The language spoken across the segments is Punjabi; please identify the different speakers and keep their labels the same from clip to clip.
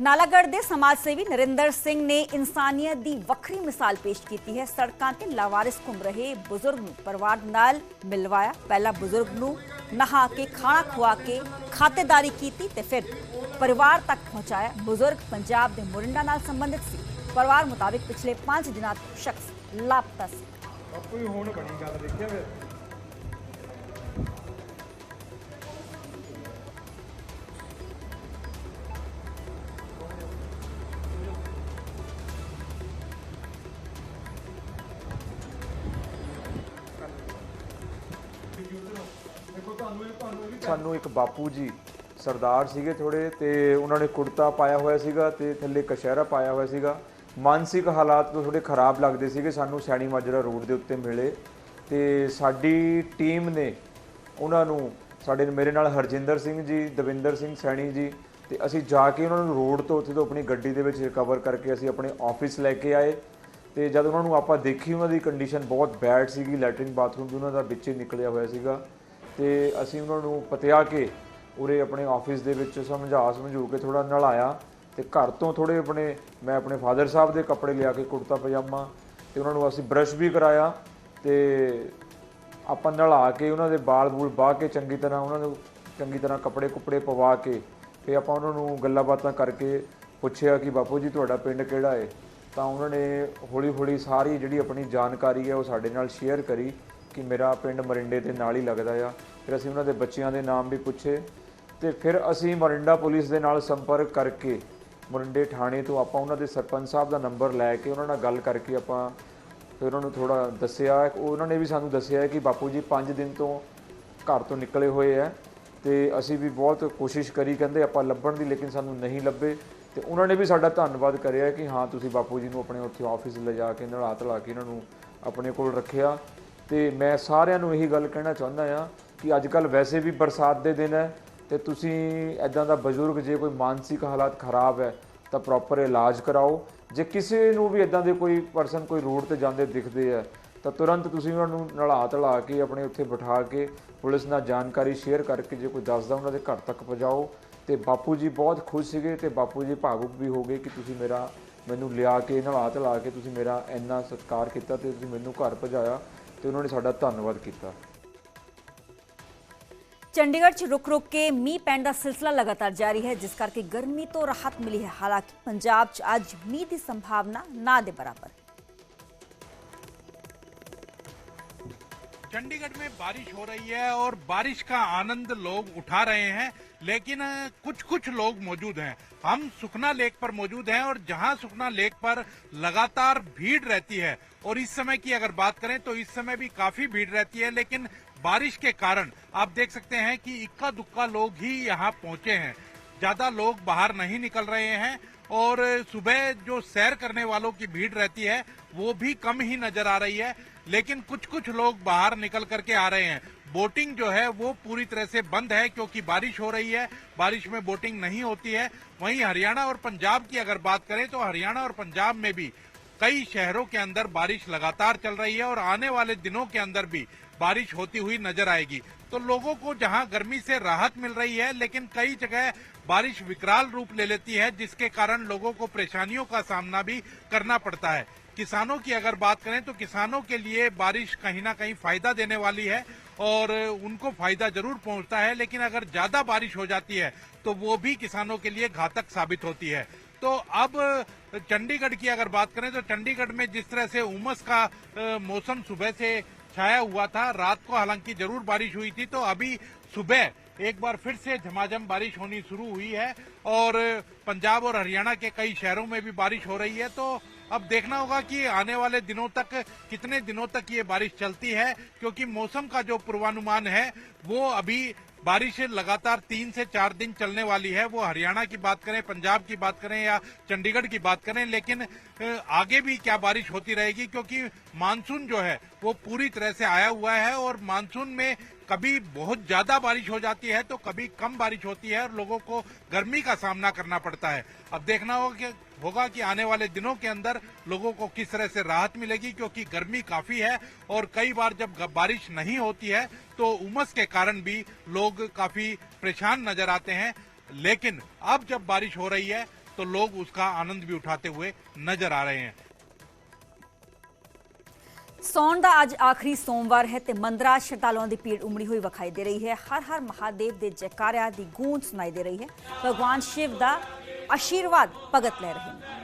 Speaker 1: ਨਾਲਾਗੜ੍ਹ ਦੇ ਸਮਾਜ ਸੇਵੀ ਨਰਿੰਦਰ ਸਿੰਘ ਨੇ ਇਨਸਾਨੀਅਤ ਦੀ ਵੱਖਰੀ ਮਿਸਾਲ ਪੇਸ਼ ਕੀਤੀ ਹੈ। ਸੜਕਾਂ ਤੇ ਲਾਵਾਰਿਸ ਘੁੰਮ ਰਹੇ ਬਜ਼ੁਰਗ ਨੂੰ ਪਰਿਵਾਰ ਨਾਲ ਮਿਲਵਾਇਆ। ਪਹਿਲਾਂ ਬਜ਼ੁਰਗ ਨੂੰ ਨਹਾ ਕੇ, ਖਾਣਾ ਖਵਾ ਕੇ ਖਾਤੇਦਾਰੀ ਕੀਤੀ ਤੇ ਫਿਰ ਪਰਿਵਾਰ ਤੱਕ ਪਹੁੰਚਾਇਆ। ਬਜ਼ੁਰਗ ਪੰਜਾਬ ਦੇ ਮੁਰਿੰਡਾ ਨਾਲ ਸੰਬੰਧਿਤ ਸੀ। ਪਰਿਵਾਰ ਮੁਤਾਬਿਕ ਪਿਛਲੇ 5 ਦਿਨਾਂ ਤੋਂ ਸ਼ਖਸ ਲਾਪਤਾ ਸੀ।
Speaker 2: ਆਪੂ ਹੁਣ ਬਣੀ ਗੱਲ, ਦੇਖਿਆ ਫਿਰ।
Speaker 3: ਸਾਨੂੰ ਇੱਕ ਬਾਪੂ ਜੀ ਸਰਦਾਰ ਸੀਗੇ ਥੋੜੇ ਤੇ ਉਹਨਾਂ ਨੇ ਕੁੜਤਾ ਪਾਇਆ ਹੋਇਆ ਸੀਗਾ ਤੇ ਥੱਲੇ ਕਸ਼ਹਿਰਾ ਪਾਇਆ ਹੋਇਆ ਸੀਗਾ। ਮਾਨਸਿਕ ਹਾਲਾਤ ਤੋਂ ਥੋੜੇ ਖਰਾਬ ਲੱਗਦੇ ਸੀਗੇ ਸਾਨੂੰ ਸੈਣੀ ਮਾਜਰਾ ਰੋਡ ਦੇ ਉੱਤੇ ਮਿਲੇ ਤੇ ਸਾਡੀ ਟੀਮ ਨੇ ਉਹਨਾਂ ਨੂੰ ਸਾਡੇ ਮੇਰੇ ਨਾਲ ਹਰਜਿੰਦਰ ਸਿੰਘ ਜੀ, ਦਵਿੰਦਰ ਸਿੰਘ ਸੈਣੀ ਜੀ ਤੇ ਅਸੀਂ ਜਾ ਕੇ ਉਹਨਾਂ ਨੂੰ ਰੋਡ ਤੋਂ ਉੱਥੇ ਤੋਂ ਆਪਣੀ ਗੱਡੀ ਦੇ ਵਿੱਚ ਰਿਕਵਰ ਕਰਕੇ ਅਸੀਂ ਆਪਣੇ ਆਫਿਸ ਲੈ ਕੇ ਆਏ। ਤੇ ਜਦ ਉਹਨਾਂ ਨੂੰ ਆਪਾਂ ਦੇਖੀ, ਉਹਨਾਂ ਦੀ ਕੰਡੀਸ਼ਨ ਬਹੁਤ ਬੈਡ ਸੀਗੀ ਲੈਟਰਿੰਗ ਬਾਥਰੂਮ ਵੀ ਉਹਨਾਂ ਦਾ ਵਿੱਚੇ ਨਿਕਲਿਆ ਹੋਇਆ ਸੀਗਾ। ਤੇ ਅਸੀਂ ਉਹਨਾਂ ਨੂੰ ਪਤਿਆ ਕੇ ਉਰੇ ਆਪਣੇ ਆਫਿਸ ਦੇ ਵਿੱਚ ਸਮਝਾ ਸਮਝੂ ਕੇ ਥੋੜਾ ਨਲਾਇਆ ਤੇ ਘਰ ਤੋਂ ਥੋੜੇ ਆਪਣੇ, ਮੈਂ ਆਪਣੇ ਫਾਦਰ ਸਾਹਿਬ ਦੇ ਕੱਪੜੇ ਲਿਆ ਕੇ ਕੁੜਤਾ, ਪਜਾਮਾ ਤੇ ਉਹਨਾਂ ਨੂੰ ਅਸੀਂ ਬ੍ਰਸ਼ ਵੀ ਕਰਾਇਆ ਤੇ ਆਪਾਂ ਨਲਾ ਕੇ ਉਹਨਾਂ ਦੇ ਬਾਲ ਬੂਲ ਬਾਹ ਕੇ ਚੰਗੀ ਤਰ੍ਹਾਂ ਉਹਨਾਂ ਨੂੰ ਚੰਗੀ ਤਰ੍ਹਾਂ ਕੱਪੜੇ ਕੁਪੜੇ ਪਵਾ ਕੇ ਫਿਰ ਆਪਾਂ ਉਹਨਾਂ ਨੂੰ ਗੱਲਾਂ ਬਾਤਾਂ ਕਰਕੇ ਪੁੱਛਿਆ ਕਿ ਬਾਪੂ ਜੀ ਤੁਹਾਡਾ ਪਿੰਡ ਕਿਹੜਾ ਹੈ ਤਾਂ ਉਹਨਾਂ ਨੇ ਹੌਲੀ ਹੌਲੀ ਸਾਰੀ ਜਿਹੜੀ ਆਪਣੀ ਜਾਣਕਾਰੀ ਹੈ ਉਹ ਸਾਡੇ ਨਾਲ ਸ਼ੇਅਰ ਕਰੀ ਕਿ ਮੇਰਾ ਪਿੰਡ ਮਰਿੰਡੇ ਦੇ ਨਾਲ ਹੀ ਲੱਗਦਾ ਆ। ਫਿਰ ਅਸੀਂ ਉਹਨਾਂ ਦੇ ਬੱਚਿਆਂ ਦੇ ਨਾਮ ਵੀ ਪੁੱਛੇ ਤੇ ਫਿਰ ਅਸੀਂ ਮਰਿੰਡਾ ਪੁਲਿਸ ਦੇ ਨਾਲ ਸੰਪਰਕ ਕਰਕੇ ਮਰਿੰਡੇ ਥਾਣੇ ਤੋਂ ਆਪਾਂ ਉਹਨਾਂ ਦੇ ਸਰਪੰਚ ਸਾਹਿਬ ਦਾ ਨੰਬਰ ਲੈ ਕੇ ਉਹਨਾਂ ਨਾਲ ਗੱਲ ਕਰਕੇ ਆਪਾਂ ਫਿਰ ਉਹਨਾਂ ਨੂੰ ਥੋੜਾ ਦੱਸਿਆ। ਉਹਨਾਂ ਨੇ ਵੀ ਸਾਨੂੰ ਦੱਸਿਆ ਕਿ ਬਾਪੂ ਜੀ 5 ਦਿਨ ਤੋਂ ਘਰ ਤੋਂ ਨਿਕਲੇ ਹੋਏ ਆ ਤੇ ਅਸੀਂ ਵੀ ਬਹੁਤ ਕੋਸ਼ਿਸ਼ ਕਰੀ, ਕਹਿੰਦੇ ਆਪਾਂ ਲੱਭਣ ਦੀ ਲੇਕਿਨ ਸਾਨੂੰ ਨਹੀਂ ਲੱਭੇ। ਤੇ ਉਹਨਾਂ ਨੇ ਵੀ ਸਾਡਾ ਧੰਨਵਾਦ ਕਰਿਆ ਕਿ ਹਾਂ, ਤੁਸੀਂ ਬਾਪੂ ਜੀ ਨੂੰ ਆਪਣੇ ਉੱਥੇ ਆਫਿਸ ਲਿਜਾ ਕੇ ਨਲਾ ਧਲਾ ਕੇ ਇਹਨਾਂ ਨੂੰ ਆਪਣੇ ਕੋਲ ਰੱਖਿਆ। ਤੇ ਮੈਂ ਸਾਰਿਆਂ ਨੂੰ ਇਹੀ ਗੱਲ ਕਹਿਣਾ ਚਾਹੁੰਦਾ ਆ ਕਿ ਅੱਜ ਕੱਲ ਵੈਸੇ ਵੀ ਬਰਸਾਤ ਦੇ ਦਿਨ ਹੈ ਤੇ ਤੁਸੀਂ ਐਦਾਂ ਦਾ ਬਜ਼ੁਰਗ ਜੇ ਕੋਈ ਮਾਨਸਿਕ ਹਾਲਾਤ ਖਰਾਬ ਹੈ, ਤਾਂ ਪ੍ਰੋਪਰ ਇਲਾਜ ਕਰਾਓ। ਜੇ ਕਿਸੇ ਨੂੰ ਵੀ ਐਦਾਂ ਦੇ ਕੋਈ ਪਰਸਨ ਕੋਈ ਰੋਡ ਤੇ ਜਾਂਦੇ ਦਿਖਦੇ ਆ ਤਾਂ ਤੁਰੰਤ ਤੁਸੀਂ ਉਹਨਾਂ ਨੂੰ ਨਲਾ ਧਲਾ ਕੇ ਆਪਣੇ ਉੱਥੇ ਬਿਠਾ ਕੇ ਪੁਲਿਸ ਨਾਲ ਜਾਣਕਾਰੀ ਸ਼ੇਅਰ ਕਰਕੇ ਜੇ ਕੋਈ ਦੱਸਦਾ, ਉਹਨਾਂ ਦੇ ਘਰ ਤੱਕ ਪਹੁੰਚਾਓ। ਤੇ ਬਾਪੂ ਜੀ ਬਹੁਤ ਖੁਸ਼ ਸੀਗੇ ਤੇ ਬਾਪੂ ਜੀ ਭਾਵੁਕ ਵੀ ਹੋ ਗਏ ਕਿ ਤੁਸੀਂ ਮੇਰਾ ਮੈਨੂੰ ਲਿਆ ਕੇ ਨਲਾ ਧਲਾ ਕੇ ਤੁਸੀਂ ਮੇਰਾ ਇੰਨਾ ਸਤਿਕਾਰ ਕੀਤਾ ਤੇ ਤੁਸੀਂ ਮੈਨੂੰ ਘਰ ਪਹੁੰਚਾਇਆ ਤੇ ਉਹਨਾਂ ਨੇ ਸਾਡਾ ਧੰਨਵਾਦ ਕੀਤਾ
Speaker 1: ਚੰਡੀਗੜ੍ਹ 'ਚ ਰੁਕ-ਰੁਕ ਕੇ ਮੀਂਹ ਪੈਣ ਦਾ ਸਿਲਸਿਲਾ ਲਗਾਤਾਰ ਜਾਰੀ ਹੈ ਜਿਸ ਕਰਕੇ ਗਰਮੀ ਤੋਂ ਰਾਹਤ ਮਿਲੀ ਹੈ ਹਾਲਾਂਕਿ ਪੰਜਾਬ 'ਚ ਅੱਜ ਮੀਂਹ ਦੀ ਸੰਭਾਵਨਾ ਨਾ ਦੇ ਬਰਾਬਰ
Speaker 4: चंडीगढ़ में बारिश हो रही है और बारिश का आनंद लोग उठा रहे हैं लेकिन कुछ कुछ लोग मौजूद हैं। हम सुखना लेक पर मौजूद हैं और जहाँ सुखना लेक पर लगातार भीड़ रहती है, और इस समय की अगर बात करें तो इस समय भी काफ़ी भीड़ रहती है, लेकिन बारिश के कारण आप देख सकते हैं कि इक्का दुक्का लोग ही यहाँ पहुँचे हैं। ज़्यादा लोग बाहर नहीं निकल रहे हैं, और सुबह जो सैर करने वालों की भीड़ रहती है, वो भी कम ही नज़र आ रही है, लेकिन कुछ कुछ लोग बाहर निकल करके आ रहे हैं। बोटिंग जो है वो पूरी तरह से बंद है क्योंकि बारिश हो रही है, बारिश में बोटिंग नहीं होती है। वहीं हरियाणा और पंजाब की अगर बात करें तो हरियाणा और पंजाब में भी कई शहरों के अंदर बारिश लगातार चल रही है और आने वाले दिनों के अंदर भी बारिश होती हुई नज़र आएगी। तो लोगों को जहाँ गर्मी से राहत मिल रही है, लेकिन कई जगह बारिश विकराल रूप ले लेती है, जिसके कारण लोगों को परेशानियों का सामना भी करना पड़ता है। किसानों की अगर बात करें तो किसानों के लिए बारिश कहीं ना कहीं फ़ायदा देने वाली है और उनको फ़ायदा ज़रूर पहुँचता है, लेकिन अगर ज़्यादा बारिश हो जाती है तो वो भी किसानों के लिए घातक साबित होती है। तो अब चंडीगढ़ की अगर बात करें तो चंडीगढ़ में जिस तरह से उमस का मौसम सुबह से छाया हुआ था, रात को हालाँकि ज़रूर बारिश हुई थी तो अभी सुबह एक बार फिर से झमाझम बारिश होनी शुरू हुई है और पंजाब और हरियाणा के कई शहरों में भी बारिश हो रही है तो अब देखना होगा कि आने वाले दिनों तक कितने दिनों तक ये बारिश चलती है क्योंकि मौसम का जो पूर्वानुमान है वो अभी बारिश लगातार तीन से चार दिन चलने वाली है। वो हरियाणा की बात करें, पंजाब की बात करें या चंडीगढ़ की बात करें, लेकिन आगे भी क्या बारिश होती रहेगी? क्योंकि मानसून जो है, वो पूरी तरह से आया हुआ है और मानसून में कभी बहुत ज़्यादा बारिश हो जाती है तो कभी कम बारिश होती है और लोगों को गर्मी का सामना करना पड़ता है। अब देखना होगा कि होगा कि आने वाले दिनों के अंदर लोगों को किस तरह से राहत मिलेगी, क्योंकि गर्मी काफ़ी है और कई बार जब बारिश नहीं होती है तो उमस के कारण भी लोग काफी परेशान नजर आते हैं लेकिन अब जब बारिश हो रही है तो लोग उसका आनंद भी उठाते हुए नजर आ रहे हैं
Speaker 1: ਸੌਣ ਦਾ ਅੱਜ ਆਖਰੀ ਸੋਮਵਾਰ ਹੈ ਤੇ ਮੰਦਰਾਂ 'ਚ ਸ਼ਰਧਾਲੂਆਂ ਦੀ ਭੀੜ ਉਮੜੀ ਹੋਈ ਵਿਖਾਈ ਦੇ ਰਹੀ ਹੈ ਹਰ ਹਰ ਮਹਾਦੇਵ ਦੇ ਜੈਕਾਰਿਆਂ ਦੀ ਗੂੰਜ ਸੁਣਾਈ ਦੇ ਰਹੀ ਹੈ ਭਗਵਾਨ ਸ਼ਿਵ ਦਾ ਆਸ਼ੀਰਵਾਦ ਭਗਤ ਲੈ ਰਹੇ ਨੇ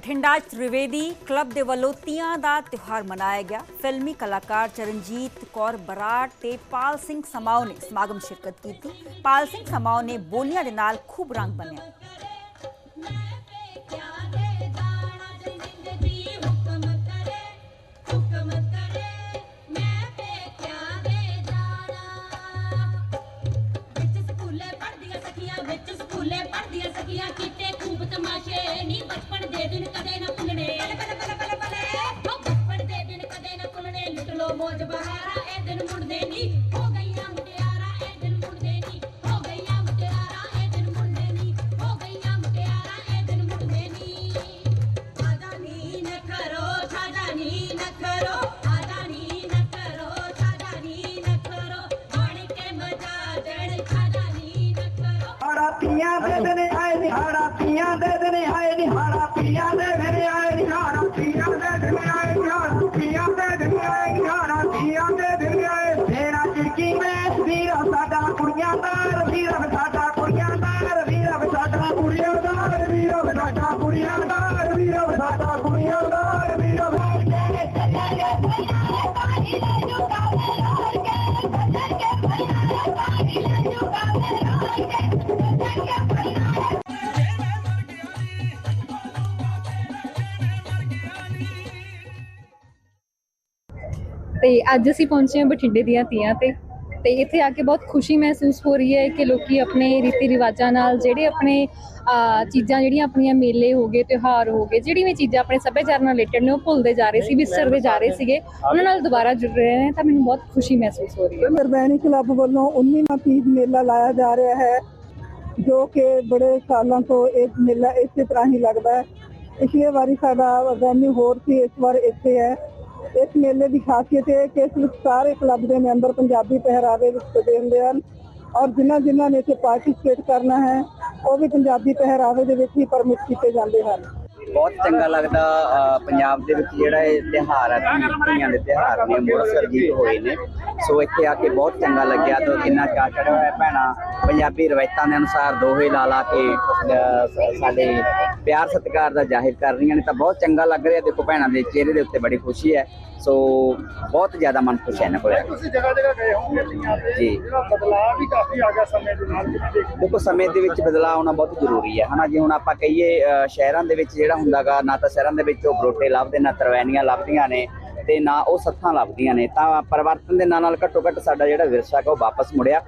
Speaker 1: ਬਠਿੰਡਾ ਤ੍ਰਿਵੇਦੀ ਕਲੱਬ ਦੇ ਵੱਲੋਂ ਤੀਆਂ ਦਾ ਤਿਉਹਾਰ ਮਨਾਇਆ ਗਿਆ। ਫਿਲਮੀ ਕਲਾਕਾਰ ਚਰਨਜੀਤ ਕੌਰ ਬਰਾੜ ਤੇ ਪਾਲ ਸਿੰਘ ਸਮਾਓ ਨੇ ਸਮਾਗਮ 'ਚ ਸ਼ਿਰਕਤ ਕੀਤੀ। ਪਾਲ ਸਿੰਘ ਸਮਾਓ ਨੇ ਬੋਲੀਆਂ ਦੇ ਨਾਲ ਖੂਬ ਰੰਗ ਬੰਨਿਆ।
Speaker 5: ਵਿੱਚ ਸਕੂਲੇ ਪੜ੍ਹਦੀਆਂ ਸਖੀਆਂ ਕੀਤੇ ਖੂਬ ਤਮਾਸ਼ੇ ਨਹੀਂ ఎదురుకదైన ਨੀ
Speaker 6: ਤੇ ਅੱਜ ਅਸੀਂ ਪਹੁੰਚੇ ਹਾਂ ਬਠਿੰਡੇ ਦੀਆਂ ਤੀਆਂ ਤੇ ਤੇ ਇੱਥੇ ਆ ਕੇ ਬਹੁਤ ਖੁਸ਼ੀ ਮਹਿਸੂਸ ਹੋ ਰਹੀ ਹੈ ਕਿ ਲੋਕੀ ਆਪਣੇ ਰੀਤੀ ਰਿਵਾਜਾਂ ਨਾਲ ਜਿਹੜੇ ਆਪਣੇ ਚੀਜ਼ਾਂ ਜਿਹੜੀਆਂ ਆਪਣੀਆਂ ਮੇਲੇ ਹੋ ਗਏ, ਤਿਉਹਾਰ ਹੋ ਗਏ, ਜਿਹੜੀ ਵੀ ਚੀਜ਼ਾਂ ਆਪਣੇ ਸੱਭਿਆਚਾਰ ਨਾਲ ਰਿਲੇਟਡ ਨੇ, ਉਹ ਭੁੱਲਦੇ ਜਾ ਰਹੇ ਸੀ, ਵਿਸਰਦੇ ਜਾ ਰਹੇ ਸੀਗੇ। ਉਹਨਾਂ ਨਾਲ ਦੁਬਾਰਾ ਜੁੜ ਰਹੇ ਨੇ ਤਾਂ ਮੈਨੂੰ ਬਹੁਤ ਖੁਸ਼ੀ ਮਹਿਸੂਸ ਹੋ ਰਹੀ ਹੈ।
Speaker 7: ਨਿਰਵੈਣੀ ਕਲੱਬ ਵੱਲੋਂ 19ਵਾਂ ਤੀਜ ਮੇਲਾ ਲਾਇਆ ਜਾ ਰਿਹਾ ਹੈ, ਜੋ ਕਿ ਬੜੇ ਸਾਲਾਂ ਤੋਂ ਇਹ ਮੇਲਾ ਇਸੇ ਤਰ੍ਹਾਂ ਹੀ ਲੱਗਦਾ ਹੈ। ਪਿਛਲੇ ਵਾਰੀ ਸਾਡਾ ਵੈਨਿਊ ਹੋਰ ਸੀ, ਇਸ ਵਾਰ ਇੱਥੇ ਹੈ। ਇਸ ਮੇਲੇ ਦੀ ਖਾਸੀਅਤ ਇਹ ਹੈ ਕਿ ਇਸ ਵਿੱਚ ਸਾਰੇ ਕਲੱਬ ਦੇ ਮੈਂਬਰ ਪੰਜਾਬੀ ਪਹਿਰਾਵੇ ਵਿੱਚ ਸਜੇ ਹੁੰਦੇ ਹਨ ਔਰ ਜਿਨ੍ਹਾਂ ਜਿਨ੍ਹਾਂ ਨੇ ਇੱਥੇ ਪਾਰਟਿਸਿਪੇਟ ਕਰਨਾ ਹੈ, ਉਹ ਵੀ ਪੰਜਾਬੀ ਪਹਿਰਾਵੇ ਦੇ ਵਿੱਚ ਹੀ ਪਰਮਿਟ ਕੀਤੇ ਜਾਂਦੇ ਹਨ।
Speaker 8: ਬਹੁਤ ਚੰਗਾ ਲੱਗਦਾ ਪੰਜਾਬ ਦੇ ਵਿੱਚ ਜਿਹੜਾ ਇਹ ਤਿਉਹਾਰ ਹੈ ਧੀਆਂ ਦੇ ਤਿਉਹਾਰ ਨੇ ਮੁੜ ਸਰਜੀਤ ਹੋਏ ਨੇ। ਸੋ ਇੱਥੇ ਆ ਕੇ ਬਹੁਤ ਚੰਗਾ ਲੱਗਿਆ ਤੇ ਕਿੰਨਾ ਚਾਅ ਚੜਿਆ ਹੋਇਆ ਭੈਣਾਂ, ਪੰਜਾਬੀ ਰਵਾਇਤਾਂ ਦੇ ਅਨੁਸਾਰ ਦੋਹੇ ਲਾ ਲਾ ਕੇ ਸਾਡੇ ਪਿਆਰ ਸਤਿਕਾਰ ਦਾ ਜ਼ਾਹਿਰ ਕਰ ਰਹੀਆਂ ਨੇ ਤਾਂ ਬਹੁਤ ਚੰਗਾ ਲੱਗ ਰਿਹਾ। ਦੇਖੋ ਭੈਣਾਂ ਦੇ ਚਿਹਰੇ ਦੇ ਉੱਤੇ ਬੜੀ ਖੁਸ਼ੀ ਹੈ। ਸੋ ਬਹੁਤ ਜ਼ਿਆਦਾ ਮਨ ਖੁਸ਼ ਹੈ ਇਹਨਾਂ ਕੋਲ।
Speaker 2: ਤੁਸੀਂ ਜਗ੍ਹਾ ਜਗ੍ਹਾ ਗਏ ਹੋਵੋਗੇ
Speaker 8: ਜੀ।
Speaker 2: ਜਿਹੜਾ ਬਦਲਾਅ ਵੀ ਕਾਫੀ ਆ ਗਿਆ ਸਮੇਂ ਦੇ ਨਾਲ
Speaker 8: ਦੇਖੋ ਸਮੇਂ ਦੇ ਵਿੱਚ ਬਦਲਾਅ ਆਉਣਾ ਬਹੁਤ ਜ਼ਰੂਰੀ ਹੈ। ਹਨਾ ਜੇ ਹੁਣ ਆਪਾਂ ਕਹੀਏ ਸ਼ਹਿਰਾਂ ਦੇ ਵਿੱਚ ਜਿਹੜਾ ਹੁੰਦਾਗਾ ਨਾ ਤਾਂ ਸ਼ਹਿਰਾਂ ਦੇ ਵਿੱਚ ਉਹ ਬਰੋਟੇ ਲੱਭਦੇ ਨਾ ਤਰਵੈਨੀਆਂ ਲੱਭਦੀਆਂ ਨੇ ਤੇ ਨਾ ਉਹ ਸੱਥਾਂ ਲੱਭਦੀਆਂ ਨੇ। ਤਾਂ ਪਰਿਵਰਤਨ ਦੇ ਨਾਲ ਨਾਲ ਘੱਟੋ ਘੱਟ ਸਾਡਾ ਜਿਹੜਾ ਵਿਰਸਾ ਹੈ ਉਹ ਵਾਪਸ ਮੁੜਿਆ।